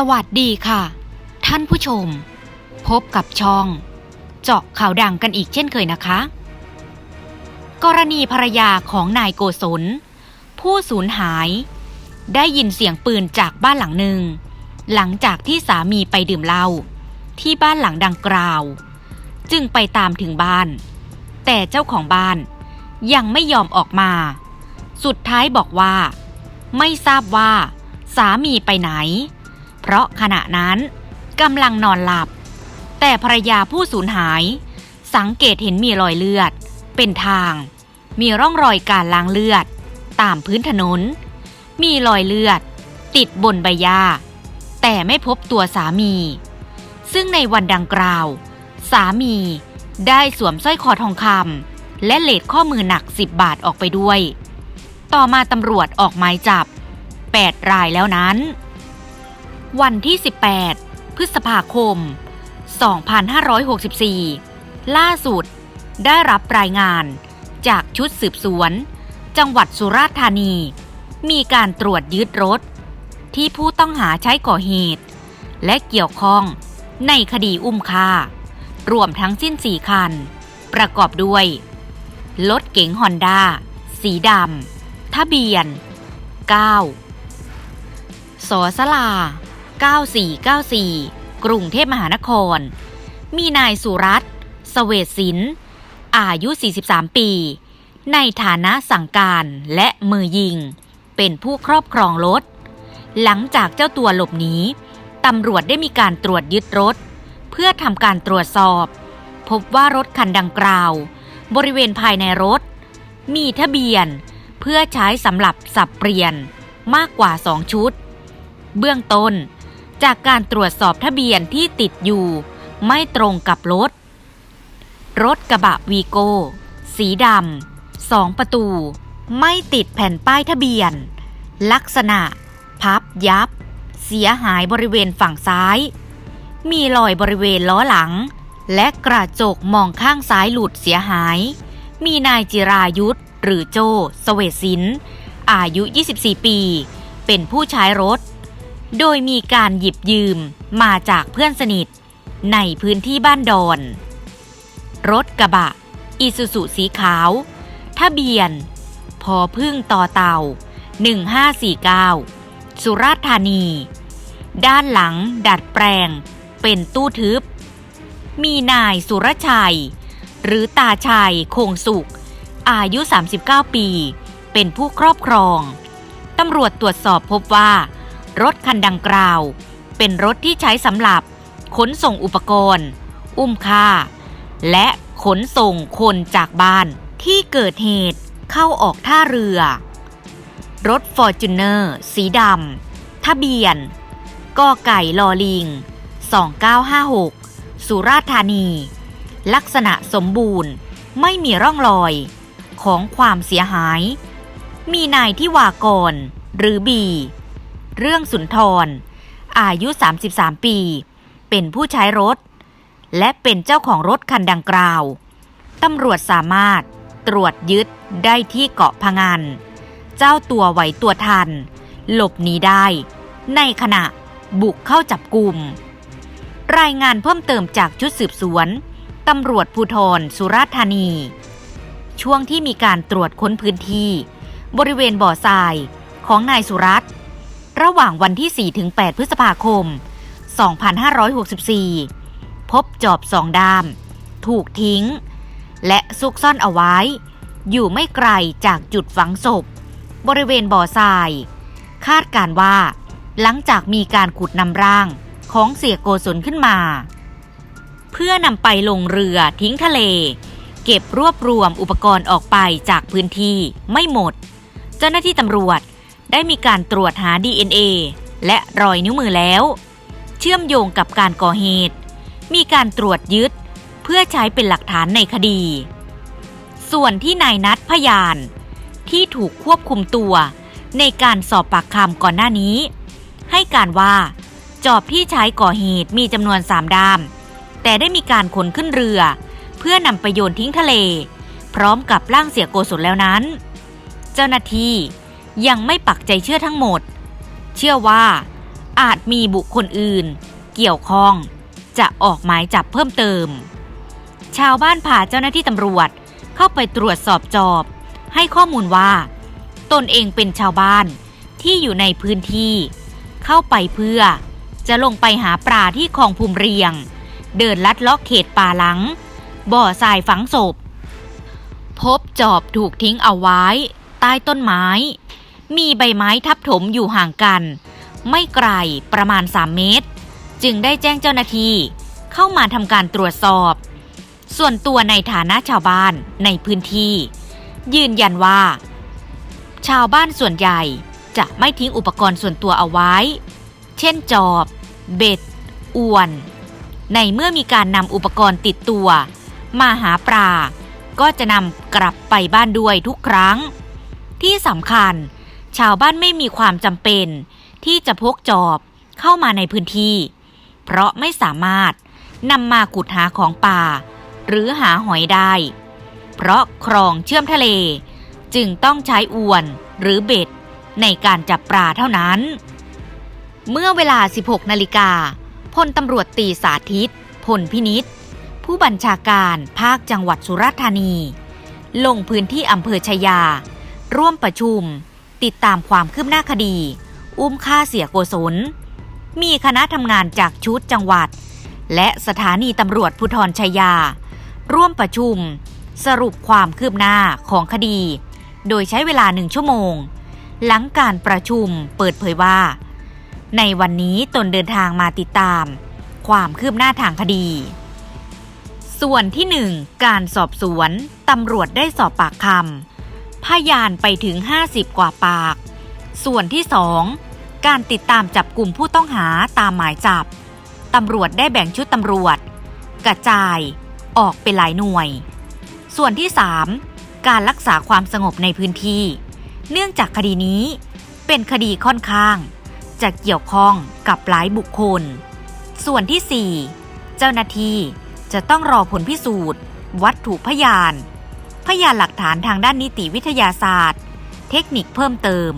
สวัสดีค่ะ ท่านผู้ชม พบกับช่อง เจาะข่าวดังกันอีกเช่นเคยนะคะ กรณีภรรยาของนายโกศล ผู้สูญหาย ได้ยินเสียงปืนจากบ้านหลังหนึ่ง หลังจากที่สามีไปดื่มเหล้าที่บ้านหลังดังกล่าว จึงไปตามถึงบ้าน แต่เจ้าของบ้านยังไม่ยอมออกมา สุดท้ายบอกว่า ไม่ทราบว่า สามีไปไหน เพราะขณะนั้นกำลังนอนหลับ แต่ภรรยาผู้สูญหาย สังเกตเห็นมีรอยเลือด เป็นทาง มีร่องรอยการล้างเลือด ตามพื้นถนน มีรอยเลือด ติดบนใบหญ้าแต่ไม่พบตัวสามี ซึ่งในวันดังกล่าว สามีได้สวมสร้อยคอทองคำและเลดข้อมือหนัก10บาทออกไปด้วย ต่อมาตำรวจออกหมายจับ 8 รายแล้วนั้น วันที่ 18 พฤษภาคม 2564 ล่าสุด ได้รับรายงานจากชุดสืบสวน จังหวัดสุราษฎร์ธานี มีการตรวจยึดรถ ที่ผู้ต้องหาใช้ก่อเหตุ และเกี่ยวข้องในคดีอุ้มฆ่ารวมทั้งสิ้นสี่คัน ประกอบด้วย รถเก๋งฮอนด้าสีดำทะเบียน 9สอสลา 9494 กรุงเทพมหานคร มีนายสุรัตน์เสเวตศิลป์อายุ 43 ปี ในฐานะสั่งการและมือยิง เป็นผู้ครอบครองรถ หลังจากเจ้าตัวหลบหนี ตำรวจได้มีการตรวจยึดรถ เพื่อทำการตรวจสอบ พบว่ารถคันดังกล่าว บริเวณภายในรถ มีทะเบียนเพื่อใช้สำหรับสับเปลี่ยนมากกว่า 2 ชุด เบื้องต้น จากการตรวจสอบทะเบียนที่ติดอยู่ ไม่ตรงกับรถ รถกระบะวีโก้ สีดำสองประตู ไม่ติดแผ่นป้ายทะเบียน ลักษณะ พับยับ เสียหายบริเวณฝั่งซ้าย มีรอยบริเวณล้อหลัง และกระจกมองข้างซ้ายหลุดเสียหาย มีนายจิรายุทธหรือโจสเวสิน อายุ 24 ปี เป็นผู้ใช้รถ โดยมีการหยิบยืมมาจากเพื่อนสนิท ในพื้นที่บ้านดอน รถกระบะอีซูซุสีขาว ทะเบียน พอพึ่งต่อเต่า 1549 สุราษฎร์ธานี ด้านหลังดัดแปลง เป็นตู้ทึบ มีนายสุรชัย หรือตาชัยคงสุข อายุ 39 ปี เป็นผู้ครอบครอง ตำรวจตรวจสอบพบว่า รถคันดังกล่าว เป็นรถที่ใช้สำหรับ ขนส่งอุปกรณ์ อุ้มค่า และขนส่งคนจากบ้านที่เกิดเหตุเข้าออกท่าเรือ รถฟอร์จูเนอร์สีดำทะเบียนกอไก่ลอลิง 2956 สุราษฎร์ธานี ลักษณะสมบูรณ์ไม่มีร่องรอยของความเสียหาย มีนายที่วากร หรือบี เรื่องสุนทร อายุ 33 ปี เป็นผู้ใช้รถ และเป็นเจ้าของรถคันดังกล่าว ตำรวจสามารถตรวจยึดได้ที่เกาะพะงัน เจ้าตัวไหวตัวทัน หลบหนีได้ ในขณะบุกเข้าจับกลุ่ม รายงานเพิ่มเติมจากชุดสืบสวนตำรวจภูธรสุราษฎร์ธานี ช่วงที่มีการตรวจค้นพื้นที่ บริเวณบ่อทรายของนายสุรัตน์ ระหว่างวันที่4-8พฤษภาคม 2564 พบจอบสองดาม ถูกทิ้ง และซุกซ่อนเอาไว้ อยู่ไม่ไกลจากจุดฝังศพ บริเวณบ่อทราย คาดการว่า หลังจากมีการขุดนำร่างของเสียโกศลขึ้นมา เพื่อนำไปลงเรือทิ้งทะเล เก็บรวบรวมอุปกรณ์ออกไปจากพื้นที่ไม่หมด เจ้าหน้าที่ตำรวจ ได้มีการตรวจหา DNA และรอยนิ้วมือแล้ว เชื่อมโยงกับการก่อเหตุ มีการตรวจยึดเพื่อใช้เป็นหลักฐานในคดี ส่วนที่นายนัดพยาน ที่ถูกควบคุมตัว ในการสอบปากคำก่อนหน้านี้ ให้การว่า จอบที่ใช้ก่อเหตุมีจำนวนสามด้าม แต่ได้มีการขนขึ้นเรือ เพื่อนำไปโยนทิ้งทะเล พร้อมกับร่างเสียโกศลแล้วนั้น เจ้าหน้าที่ ยังไม่ปักใจเชื่อทั้งหมด เชื่อว่า อาจมีบุคคลอื่น เกี่ยวข้อง จะออกหมายจับเพิ่มเติม ชาวบ้านพาเจ้าหน้าที่ตำรวจเข้าไปตรวจสอบจอบ ให้ข้อมูลว่า ตนเองเป็นชาวบ้านที่อยู่ในพื้นที่ เข้าไปเพื่อจะลงไปหาปลาที่คลองภูมิเรียง เดินลัดเลาะเขตป่าหลัง บ่อทรายฝังศพ พบจอบถูกทิ้งเอาไว้ ใต้ต้นไม้ มีใบไม้ทับถมอยู่ห่างกัน ไม่ไกลประมาณ 3 เมตร จึงได้แจ้งเจ้าหน้าที่เข้ามาทำการตรวจสอบ ส่วนตัวในฐานะชาวบ้านในพื้นที่ ยืนยันว่า ชาวบ้านส่วนใหญ่จะไม่ทิ้งอุปกรณ์ส่วนตัวเอาไว้ เช่นจอบ เบ็ด อวน ในเมื่อมีการนำอุปกรณ์ติดตัว มาหาปลาก็จะนำกลับไปบ้านด้วยทุกครั้ง ที่สำคัญ ชาวบ้านไม่มีความจำเป็น ที่จะพกจอบเข้ามาในพื้นที่ เพราะไม่สามารถนำมาขุดหาของป่า หรือหาหอยได้ เพราะคลองเชื่อมทะเล จึงต้องใช้อวนหรือเบ็ดในการจับปลาเท่านั้น เมื่อเวลา 16 นาฬิกาพลตำรวจตีสาธิต พลพินิษผู้บัญชาการภาคจังหวัดสุราษฎร์ธานี ลงพื้นที่อำเภอชายา ร่วมประชุม ติดตามความคืบหน้าคดี อุ้มฆ่าเสียโกศล มีคณะทำงานจากชุดจังหวัด และสถานีตำรวจภูธรชายา ร่วมประชุม สรุปความคืบหน้าของคดี โดยใช้เวลาหนึ่งชั่วโมง หลังการประชุมเปิดเผยว่า ในวันนี้ตนเดินทางมาติดตาม ความคืบหน้าทางคดีส่วนที่ 1 การสอบสวน ตำรวจได้สอบปากคำ พยานไปถึง 50 กว่าปาก ส่วนที่ 2 การติดตามจับกลุ่มผู้ต้องหาตามหมายจับ ตำรวจได้แบ่งชุดตำรวจ กระจายออกเป็นหลายหน่วย ส่วนที่ 3 การรักษาความสงบในพื้นที่ เนื่องจากคดีนี้เป็นคดีค่อนข้าง จะเกี่ยวข้องกับหลายบุคคล ส่วนที่ 4 เจ้าหน้าที่จะต้องรอผลพิสูจน์ วัตถุพยาน พยานหลักฐานทางด้านนิติวิทยาศาสตร์ เทคนิคเพิ่มเติม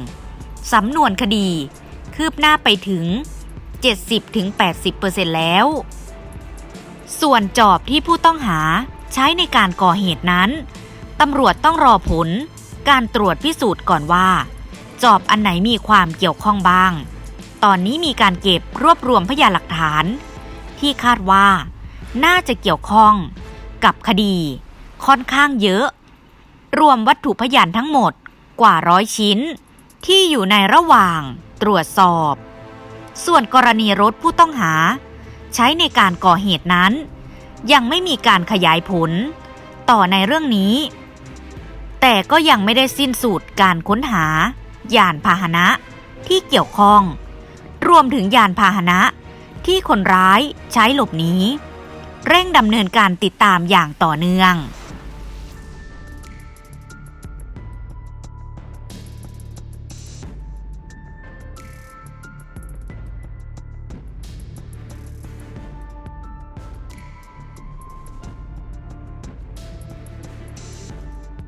สำนวนคดี คืบหน้าไปถึง 70-80%แล้ว ส่วนจอบที่ผู้ต้องหาใช้ในการก่อเหตุนั้น ตำรวจต้องรอผล การตรวจพิสูจน์ก่อนว่า จอบอันไหนมีความเกี่ยวข้องบ้าง ตอนนี้มีการเก็บรวบรวมพยานหลักฐาน ที่คาดว่า น่าจะเกี่ยวข้องกับคดี ค่อนข้างเยอะ รวมวัตถุพยานทั้งหมดกว่าร้อยชิ้น ที่อยู่ในระหว่างตรวจสอบ ส่วนกรณีรถผู้ต้องหา ใช้ในการก่อเหตุนั้น ยังไม่มีการขยายผล ต่อในเรื่องนี้ แต่ก็ยังไม่ได้สิ้นสุดการค้นหายานพาหนะที่เกี่ยวข้อง รวมถึงยานพาหนะที่คนร้ายใช้หลบหนีเร่งดำเนินการติดตามอย่างต่อเนื่อง